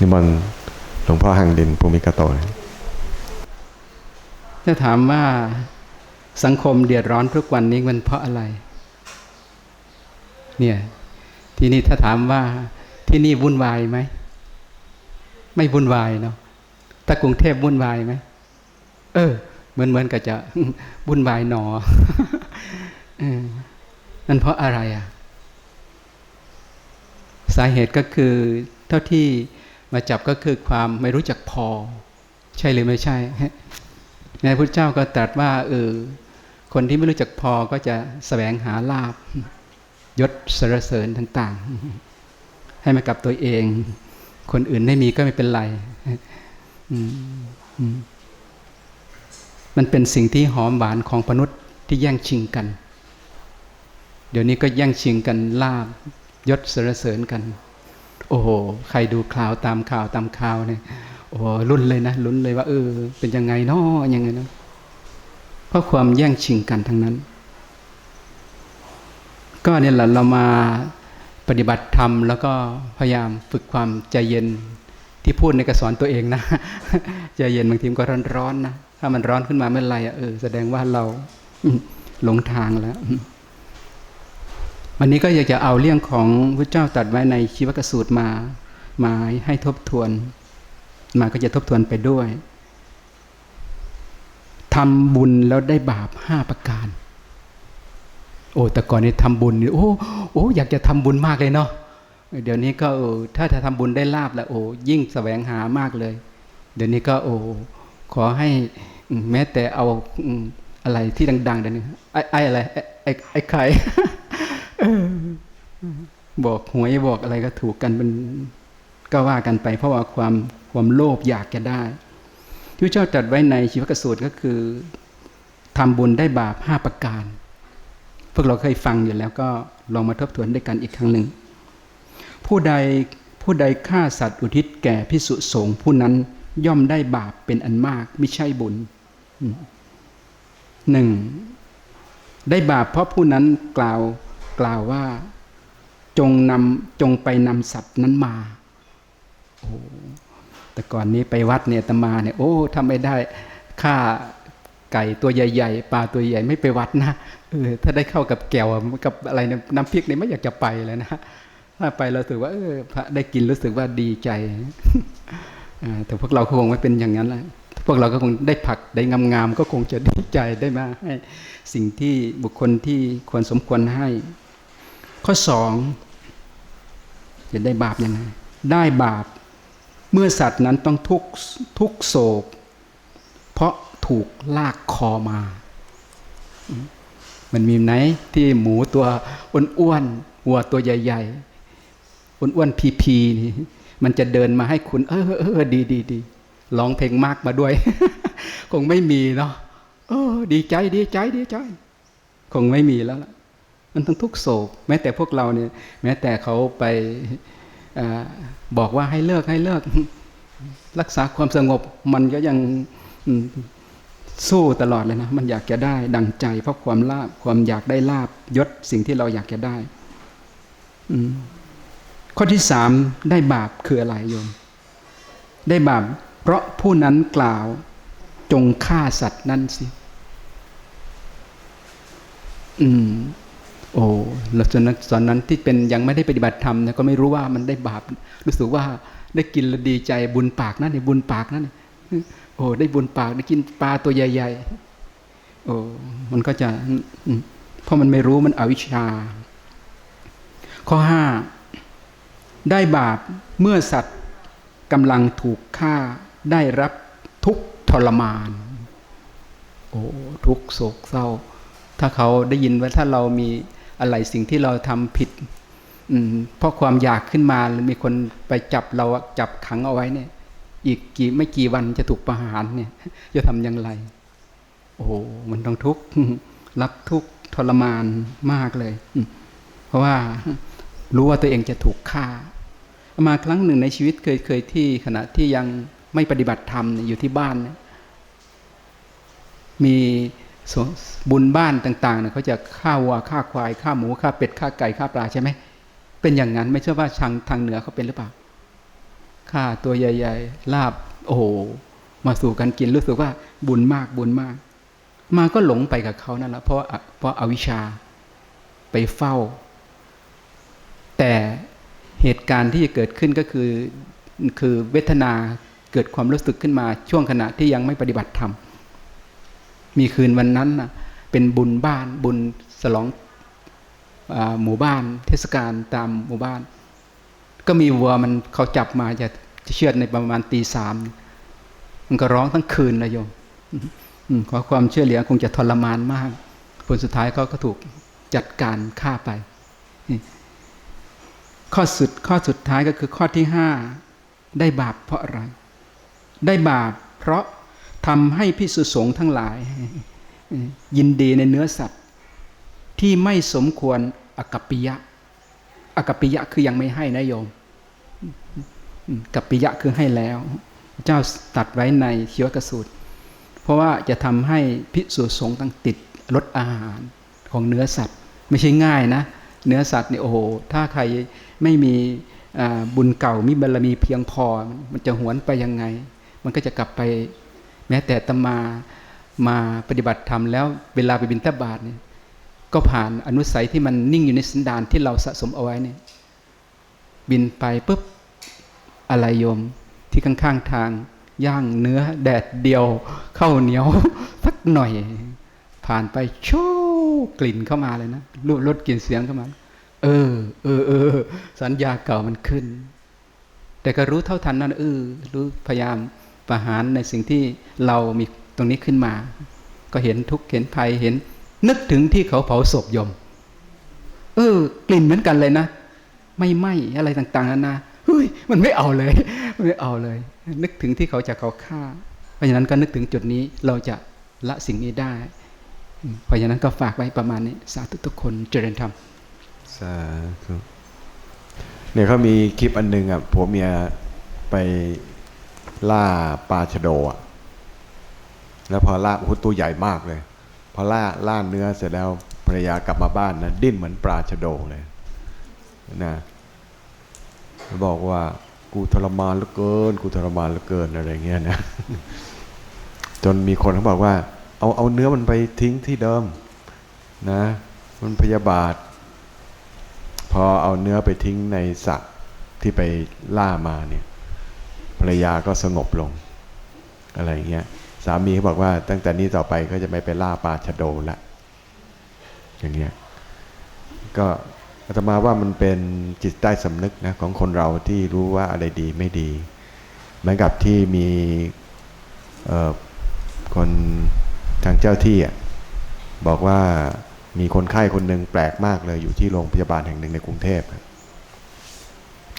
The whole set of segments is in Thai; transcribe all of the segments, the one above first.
นิมนต์หลวงพ่อหังดินภูมิกาโตนะถ้าถามว่าสังคมเดือดร้อนทุกวันนี้มันเพราะอะไร เนี่ย ทีนี้ถ้าถามว่าที่นี่วุ่นวายไหม ไม่วุ่นวายเนาะถ้ากรุงเทพวุ่นวายไหมเออ เหมือนเหมือนกับจะวุ่นวายหนอเออนั่นเพราะอะไรอะ สาเหตุก็คือเท่าที่ มาจับก็คือความไม่รู้จักพอ ใช่หรือไม่ใช่ในพุทธเจ้าก็ตรัสว่าเออคนที่ไม่รู้จักพอก็จะแสวงหาลาบยศสรเสริญต่างๆ ให้มากับตัวเอง คนอื่นไม่มีก็ไม่เป็นไรมันเป็นสิ่งที่หอมหวานของมนุษย์ที่แย่งชิงกัน เดี๋ยวนี้ก็แย่งชิงกันลาบยศสรเสริญกัน โอ้โหใครดูข่าวตามข่าวตามข่าวเนี่ยโอ้โหรุ่นเลยนะลุ้นเลยว่าเออ เป็นยังไงนาะยังไงเนาะเพราะความแย่งชิงกันทั้งนั้น ก็เนี่ยแหละเรามาปฏิบัติธรรมแล้วก็พยายามฝึกความใจเย็นที่พูดในกระสอนตัวเองนะใจเย็นบางทีมก็ร้อนๆนะถ้ามันร้อนขึ้นมาเมื่อไหร่อะเออแสดงว่าเราหลงทางแล้ว วันนี้ก็อยากจะเอาเรื่องของพระเจ้าตัดไว้ในชีวกสูตรมา มาให้ทบทวน มาก็จะทบทวนไปด้วยทำบุญแล้วได้บาปห้าประการ โอ้แต่ก่อนนี้ทำบุญนี่โอ้โอ้อยากจะทำบุญมากเลยเนาะเดี๋ยวนี้ก็ถ้าจะทำบุญได้ลาบแล้วโอ้ยิ่งแสวงหามากเลย เดี๋ยวนี้ก็โอ้ขอให้แม้แต่เอาอะไรที่ดังๆเดี๋ยวนี้ไอ้ไอ้อะไรไอ้ไอ้ไข่ บอกหวยบอกอะไรก็ถูกกันเป็นก็ว่ากันไป เพราะว่าความความโลภอยากจะได้ที่พระเจ้าตรัสไว้ในชีวกสูตรก็คือทำบุญได้บาปห้าประการ พวกเราเคยฟังอยู่แล้วก็ลองมาทบทวนด้วยกันอีกครั้งหนึ่ง ผู้ใดผู้ใดฆ่าสัตว์อุทิศแก่พิสุสงฆ์ผู้นั้นย่อมได้บาปเป็นอันมากไม่ใช่บุญหนึ่งได้บาปเพราะผู้นั้นกล่าว กล่าวว่า จงนำจงไปนำสัตว์นั้นมาโอ้แต่ก่อนนี้ไปวัดเนี่ยตมาเนี่ยโอ้ทำไม่ได้ฆ่าไก่ตัวใหญ่ ๆปลาตัวใหญ่ไม่ไปวัดนะเออถ้าได้เข้ากับแก้วกับอะไรน้ำพริกเนี่ยไม่อยากจะไปเลยนะถ้าไปเราถือว่าเออพระได้กินรู้สึกว่าดีใจอ่าแต่พวกเราคงไม่เป็นอย่างนั้นแหละพวกเราก็คงได้ผักได้งามๆก็คงจะดีใจได้มาให้สิ่งที่บุคคลที่ควรสมควรให้ ข้อสองจะได้บาปยังไง ได้บาป เมื่อสัตว์นั้นต้องทุกทุกโศก เพราะถูกลากคอมา มันมีไหนที่หมูตัวอ้วนๆวัวตัวใหญ่ๆอ้วนๆพีๆนี่มันจะเดินมาให้คุณ เออเออดีดีดีร้องเพลงมากมาด้วย คงไม่มีเนาะเออ ดีใจดีใจดีใจ คงไม่มีแล้วล่ะ มันต้องทุกโศก แม้แต่พวกเราเนี่ย แม้แต่เขาไปอบอกว่าให้เลิกให้เลิก รักษาความสงบ มันก็ยังสู้ตลอดเลยนะ มันอยากจะได้ ดังใจ เพราะความลาบความอยากได้ลาบยศสิ่งที่เราอยากจะได้ข้อที่สามได้บาปคืออะไรโยม ได้บาปเพราะผู้นั้นกล่าวจงฆ่าสัตว์นั่นสิ อืม โอ้แล้วตอนนั้นตอนนั้นที่เป็นยังไม่ได้ปฏิบัติธรรมเนี่ยก็ไม่รู้ว่ามันได้บาป รู้สึกว่าได้กินแล้วดีใจบุญปากนั่นเนี่ยบุญปากนั่นโอ้ได้บุญปากได้กินปลาตัวใหญ่ๆโอ้มันก็จะเพราะมันไม่รู้มันอวิชชา ข้อห้าได้บาปเมื่อสัตว์กำลังถูกฆ่าได้รับทุกทรมาน โอ้ทุกโศกเศร้า ถ้าเขาได้ยินว่าถ้าเรามี อะไรสิ่งที่เราทำผิดอเพราะความอยากขึ้นมาหรือมีคนไปจับเราจับขังเอาไว้เนี่ย อีกกี่ไม่กี่วันจะถูกประหารเนี่ย จะทำอย่างไร โอ้โหมันต้องทุกข์รับทุกข์ทรมานมากเลย เพราะว่ารู้ว่าตัวเองจะถูกฆ่า มาครั้งหนึ่งในชีวิตเคยเคยที่ขณะที่ยังไม่ปฏิบัติธรรมอยู่ที่บ้าน มี บุญบ้านต่างๆเนี่ยเขาจะฆ่าวัวฆ่าควายฆ่าหมูฆ่าเป็ดฆ่าไก่ฆ่าปลาใช่ไหมเป็นอย่างนั้นไม่ใช่ว่าทางทางเหนือเขาเป็นหรือเปล่าฆ่าตัวใหญ่ ๆ ลาบ โอ้โหมาสู่กันกินรู้สึกว่าบุญมากบุญมาก มาก็หลงไปกับเขานั่นแหละเพราะอะเพราะอาวิชชาไปเฝ้า แต่เหตุการณ์ที่จะเกิดขึ้นก็คือคือเวทนาเกิดความรู้สึกขึ้นมาช่วงขณะที่ยังไม่ปฏิบัติธรรม มีคืนวันนั้นนะเป็นบุญบ้านบุญฉลองอหมู่บ้าน เทศกาลตามหมู่บ้าน ก็มีวัวมันเขาจับมาจะจะเชือดในประมาณตีสามมันก็ร้องทั้งคืนเลยโยมขอความเชื่อเหลือคงจะทรมานมาก ผลสุดท้ายเขาก็ถูกจัดการฆ่าไป ข้อสุดข้อสุดท้ายก็คือข้อที่ห้าได้บาปเพราะอะไร ได้บาปเพราะ ทำให้พิสุสงฆ์ทั้งหลาย ยินดีในเนื้อสัตว์ ที่ไม่สมควรอกัปปิยะอกัปปิยะคือยังไม่ให้นะโยมกัปปิยะคือให้แล้ว เจ้าตัดไว้ในเขียวกสูตร เพราะว่าจะทำให้พิสุสงฆ์ต้องติดลดอาหารของเนื้อสัตว์ ไม่ใช่ง่ายนะ เนื้อสัตว์เนี่ยโอ้โห ถ้าใครไม่มีบุญเก่ามีบารมีเพียงพอ มันจะหวนไปยังไง มันก็จะกลับไป แม้แต่ตมามาปฏิบัติธรรมแล้วเวลาไปบิณฑบาตเนี่ยก็ผ่านอนุสัยที่มันนิ่งอยู่ในสันดานที่เราสะสมเอาไว้เนี่ยบินไปปุ๊บอะไรโยมที่ข้างๆทางย่างเนื้อแดดเดียวข้าวเหนียวสักหน่อย ผ่านไปโชว์กลิ่นเข้ามาเลยนะรูรสกลิ่นเสียงเข้ามา เออ เออเออสัญญาเก่ามันขึ้น แต่ก็รู้เท่าทันนั่นเออรู้พยายาม ประหารในสิ่งที่เรามีตรงนี้ขึ้นมา ก็เห็นทุกข์เห็นภัยเห็น นึกถึงที่เขาเผาศพยม เออกลิ่นเหมือนกันเลยนะ ไม่ไหมอะไรต่างๆนานาเฮ้ยมันไม่เอาเลยไม่เอาเลย นึกถึงที่เขาจะเขาฆ่า เพราะฉะนั้นก็นึกถึงจุดนี้เราจะละสิ่งนี้ได้ เพราะฉะนั้นก็ฝากไว้ประมาณนี้ สาธุทุกคนเจริญธรรมสาธุเนี่ยเขามีคลิปอันหนึงอะผัวเมียไป ล่าปลาชะโดอะแล้วพอล่าโอ้โหตัวใหญ่มากเลย พอล่าล่าเนื้อเสร็จแล้วภรรยากลับมาบ้านนะดิ้นเหมือนปลาชะโดเลยนะบอกว่ากูทรมานเหลือเกิน กูทรมานเหลือเกินอะไรเงี้ยนะจนมีคนเขาบอกว่า เอาเอาเนื้อมันไปทิ้งที่เดิมนะ มันพยาบาท พอเอาเนื้อไปทิ้งในสระที่ไปล่ามาเนี่ย ภรรยาก็สงบลง อะไรเงี้ยสามีเขาบอกว่าตั้งแต่นี้ต่อไปก็จะไม่ไปล่าปลาชะโดละอย่างเงี้ยก็อาตมาว่ามันเป็นจิตใต้สำนึกนะของคนเราที่รู้ว่าอะไรดีไม่ดีเหมือนกับที่มีคนทางเจ้าที่บอกว่ามีคนไข้คนหนึ่งแปลกมากเลยอยู่ที่โรงพยาบาลแห่งหนึ่งในกรุงเทพ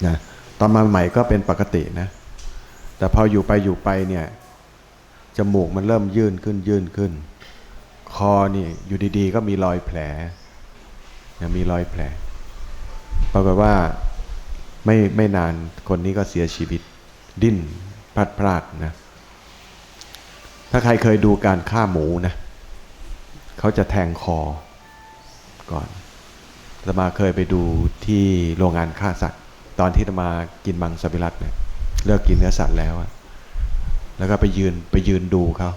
นะตอนมาใหม่ก็เป็นปกตินะ แต่พออยู่ไปอยู่ไปเนี่ยจมูกมันเริ่มยื่นขึ้นยื่นขึ้น คอนี่อยู่ดีๆ ก็มีรอยแผลมีรอยแผลปรากฏว่าไม่ไม่นานคนนี้ก็เสียชีวิต ดิ้นพลัดพลาดนะ ถ้าใครเคยดูการฆ่าหมูนะเขาจะแทงคอก่อนตมาเคยไปดูที่โรงงานฆ่าสัตว์ ตอนที่ตมากินมังสวิรัตเนี่ย เลิกกินเนื้อสัตว์แล้วอะแล้วก็ไปยืนไปยืนดูเขา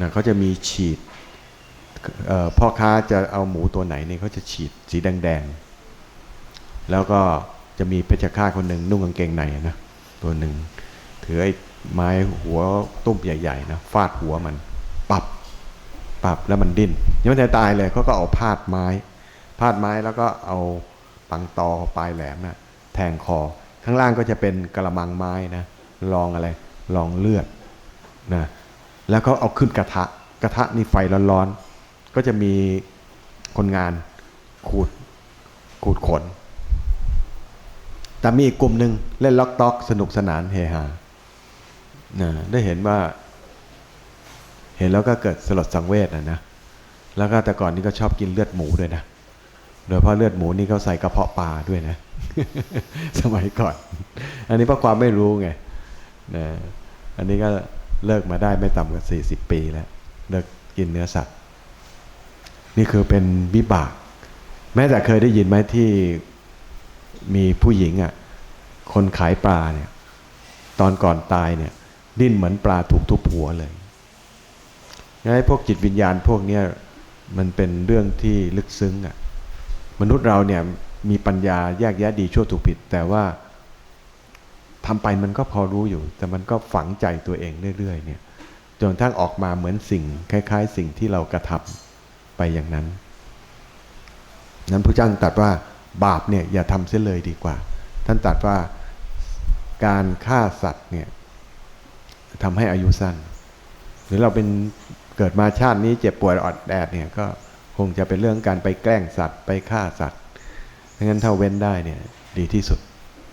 นะเขาจะมีฉีดพ่อค้าจะเอาหมูตัวไหนเนี่ยเขาจะฉีดสีแดงๆ แล้วก็จะมีเพชฌฆาตคนหนึ่งนุ่งกางเกงในนะตัวหนึ่งถือไอ้ไม้หัวตุ้มใหญ่ๆนะฟาดหัวมันปับปรับแล้วมันดิ้นยังไม่ทันตายเลยเขาก็เอาพาดไม้ พาดไม้แล้วก็เอาปังตอปลายแหลมนะ่ะแทงคอ ข้างล่างก็จะเป็นกระมังไม้นะรองอะไรรองเลือดนะแล้วก็เอาขึ้นกระทะกระทะนี่ไฟร้อนๆก็จะมีคนงานขูดขูดขน แต่มีอีกกลุ่มหนึ่งเล่นล็อกต็อก สนุกสนานเฮฮานะได้เห็นว่า เห็นแล้วก็เกิดสลดสังเวชนะนะแล้วก็แต่ก่อนนี้ก็ชอบกินเลือดหมูด้วยนะ โดยเพราะเลือดหมูนี่เขาใส่กระเพาะปลาด้วยนะ สมัยก่อน อันนี้เพราะความไม่รู้ไงนะอันนี้ก็เลิกมาได้ไม่ต่ำกว่าสี่สิบปีแล้ว เลิกกินเนื้อสัตว์ นี่คือเป็นวิบาก แม้แต่เคยได้ยินไหมที่มีผู้หญิงอะ คนขายปลาเนี่ย ตอนก่อนตายเนี่ย ดิ้นเหมือนปลาถูกทุบหัวเลยงั้นไอ้พวกจิตวิญญาณพวกเนี้ยมันเป็นเรื่องที่ลึกซึ้งอะ่ะ มนุษย์เราเนี่ยมีปัญญาแยกแยะดีชั่วถูกผิด แต่ว่าทำไปมันก็พอรู้อยู่ แต่มันก็ฝังใจตัวเองเรื่อยๆเนี่ยจนกระทั่งออกมาเหมือนสิ่ง คล้าย ๆ สิ่งที่เรากระทำไปอย่างนั้น นั้นพระเจ้าตรัสว่าบาปเนี่ยอย่าทำเสียเลยดีกว่า ท่านตรัสว่าการฆ่าสัตว์เนี่ยทำให้อายุสั้น หรือเราเป็นเกิดมาชาตินี้เจ็บป่วยออดแอดเนี่ยก็ คงจะเป็นเรื่องการไปแกล้งสัตว์ไปฆ่าสัตว์ดังนั้นถ้าเว้นได้เนี่ยดีที่สุด